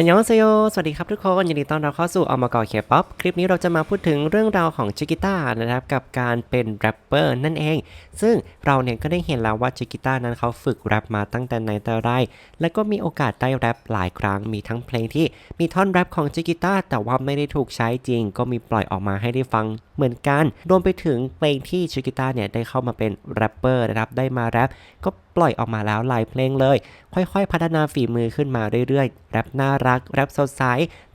ฮันยองเซโยสวัสดีครับทุกคน ยินดีต้อนรับเข้าสู่อมกอเคป๊อปคลิปนี้เราจะมาพูดถึงเรื่องราวของจิกิต้านะครับ กับการเป็นแรปเปอร์นั่นเอง ซึ่งเราเนี่ยก็ได้เห็นแล้วว่าจิกิต้านั้นเขาฝึกแรปมาตั้งแต่ไหนแต่ไร และก็มีโอกาสได้แรปหลายครั้ง มีทั้งเพลงที่มีท่อนแรปของจิกิต้าแต่ว่าไม่ได้ถูกใช้จริง ก็มีปล่อยออกมาให้ได้ฟังเหมือนกัน รวมไปถึงเพลงที่จิกิต้าเนี่ยได้เข้ามาเป็นแรปเปอร์นะครับ ได้มาแรปก็ ปล่อยออกมาแล้วหลายเพลงเลย ค่อยๆ พัฒนาฝีมือขึ้นมาเรื่อยๆ แรปน่ารัก แรปสดใส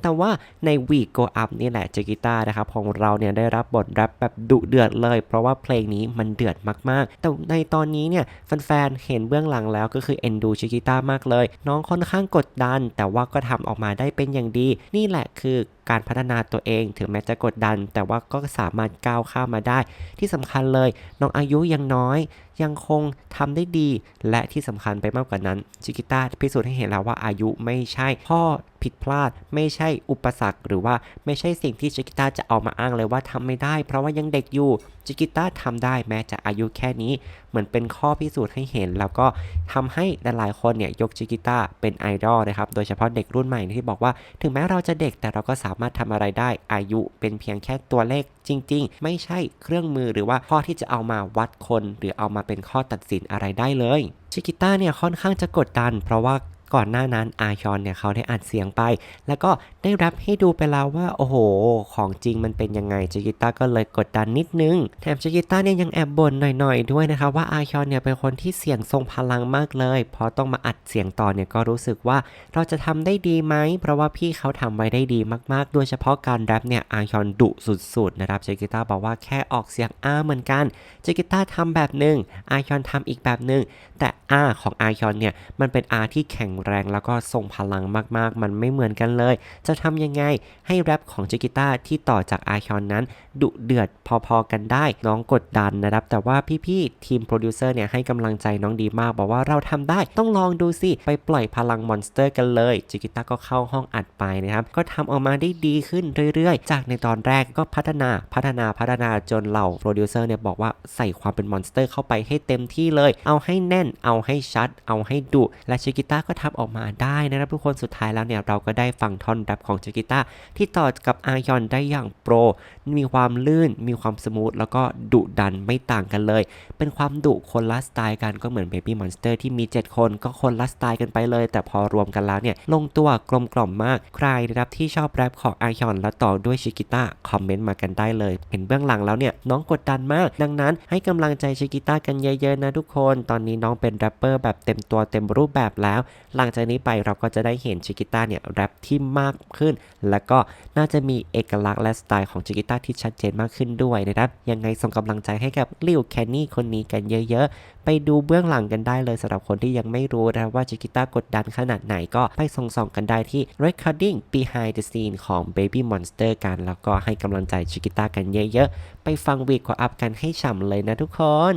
แต่ว่าใน We Go Up นี่แหละเจกิต้านะครับของเราเนี่ยได้รับบทแรปแบบดุเดือดเลย เพราะว่าเพลงนี้มันเดือดมากๆ แต่ในตอนนี้เนี่ยแฟนๆเห็นเบื้องหลังแล้วก็คือเอ็นดูเจกิต้ามากเลย น้องค่อนข้างกดดัน แต่ว่าก็ทำออกมาได้เป็นอย่างดี นี่แหละคือการพัฒนาตัวเองถึงแม้จะกดดัน แต่ว่าก็สามารถก้าวข้ามมาได้ ที่สำคัญเลย น้องอายุยังน้อย ยังคงทำได้ดี และที่สำคัญไปมากกว่านั้นจิกิต้าพิสูจน์ให้เห็นแล้วว่าอายุไม่ใช่ข้อ ผิดพลาด ไม่ใช่อุปสรรค หรือว่าไม่ใช่สิ่งที่จิกิต้าจะเอามาอ้างเลยว่าทำไม่ได้ เพราะว่ายังเด็กอยู่จิกิต้าทำได้แม้จะอายุแค่นี้ เหมือนเป็นข้อพิสูจน์ให้เห็น แล้วก็ทำให้หลายๆคนเนี่ยยกจิกิต้าเป็นไอดอลนะครับโดยเฉพาะเด็กรุ่นใหม่ที่บอกว่า ถึงแม้เราจะเด็กแต่เราก็สามารถทำอะไรได้อายุเป็นเพียงแค่ตัวเลขจริง ๆ ไม่ใช่เครื่องมือหรือว่าข้อที่จะเอามาวัดคน หรือเอามาเป็นข้อตัดสินอะไรได้เลยชิกิต้าเนี่ยค่อนข้างจะกดดัน เพราะว่า ก่อนหน้านั้นอาชอนเนี่ยเขาได้อัดเสียงไป แล้วก็ได้แรปให้ดูไปแล้วว่า โอ้โห ของจริงมันเป็นยังไงจิกิต้าก็เลยกดดันนิดนึง แถมจิกิต้าเนี่ยยังแอบบ่นหน่อยๆ ด้วยนะครับว่าอาชอนเนี่ยเป็นคนที่เสียงทรงพลังมากเลยพอต้องมาอัดเสียงต่อเนี่ยก็รู้สึกว่าเราจะทำได้ดีไหม เพราะว่าพี่เขาทำไว้ได้ดีมากๆ โดยเฉพาะการแรปเนี่ยอาชอนดุสุดๆนะครับจิกิต้าบอกว่าแค่ออกเสียงอาเหมือนกันจิกิต้าทำแบบหนึ่งอาชอนทำอีกแบบหนึ่งแต่อาของอาชอนเนี่ยมันเป็นอาที่แข็งแรงแล้วก็ทรงพลังมากๆ มันไม่เหมือนกันเลย จะทำยังไงให้แรปของจิกิต้าที่ต่อจากอาชอนนั้น ดุเดือดพอๆกันได้ น้องกดดันนะครับ แต่ว่าพี่ๆ ทีมโปรดิวเซอร์เนี่ยให้กำลังใจน้องดีมาก บอกว่าเราทำได้ ต้องลองดูสิ ไปปล่อยพลังมอนสเตอร์กันเลยจิกิต้าก็เข้าห้องอัดไปนะครับ ก็ทำออกมาได้ดีขึ้นเรื่อยๆ จากในตอนแรกก็พัฒนาพัฒนาพัฒนาจนเหล่าโปรดิวเซอร์เนี่ยบอกว่าใส่ความเป็นมอนสเตอร์เข้าไปให้เต็มที่เลย เอาให้แน่นเอาให้ชัด เอาให้ดุและชิกิต้าก็ทำออกมาได้นะครับทุกคนสุดท้ายแล้วเนี่ยเราก็ได้ฟังท่อนแรปของชิกิต้าที่ต่อกับอายอนได้อย่างโปร มีความลื่น มีความสมูท แล้วก็ดุดันไม่ต่างกันเลย เป็นความดุคนละสไตล์กันก็เหมือน Baby Monster ที่มี 7 คนก็คนละสไตล์กันไปเลย แต่พอรวมกันแล้วเนี่ยลงตัวกลมกล่อมมาก ใครนะครับที่ชอบแรปของอายอนและต่อด้วยชิกิต้าคอมเมนต์มากันได้เลย เห็นเบื้องหลังแล้วเนี่ยน้องกดดันมาก ดังนั้นให้กำลังใจชิกิต้ากันเยอะๆนะทุกคน ตอนนี้น้องเป็นแรปเปอร์แบบเต็มตัวเต็มรูปแบบแล้วหลังจากนี้ไปเราก็จะได้เห็นชิกิต้าเนี่ยแรปที่มากขึ้น แล้วก็น่าจะมีเอกลักษณ์และสไตล์ของจิกิต้าที่ชัดเจนมากขึ้นด้วยนะครับ ยังไงส่งกำลังใจให้กับลิวแคนนี่คนนี้กันเยอะๆ ไปดูเบื้องหลังกันได้เลยสำหรับคนที่ยังไม่รู้นะว่าจิกิต้ากดดันขนาดไหนก็ไปส่องๆกันได้ที่ recording behind the scene ของ Baby Monster กันแล้วก็ให้กำลังใจจิกิต้ากันเยอะๆ ไปฟังวีกว่าอัพกันให้ฉ่ำเลยนะทุกคน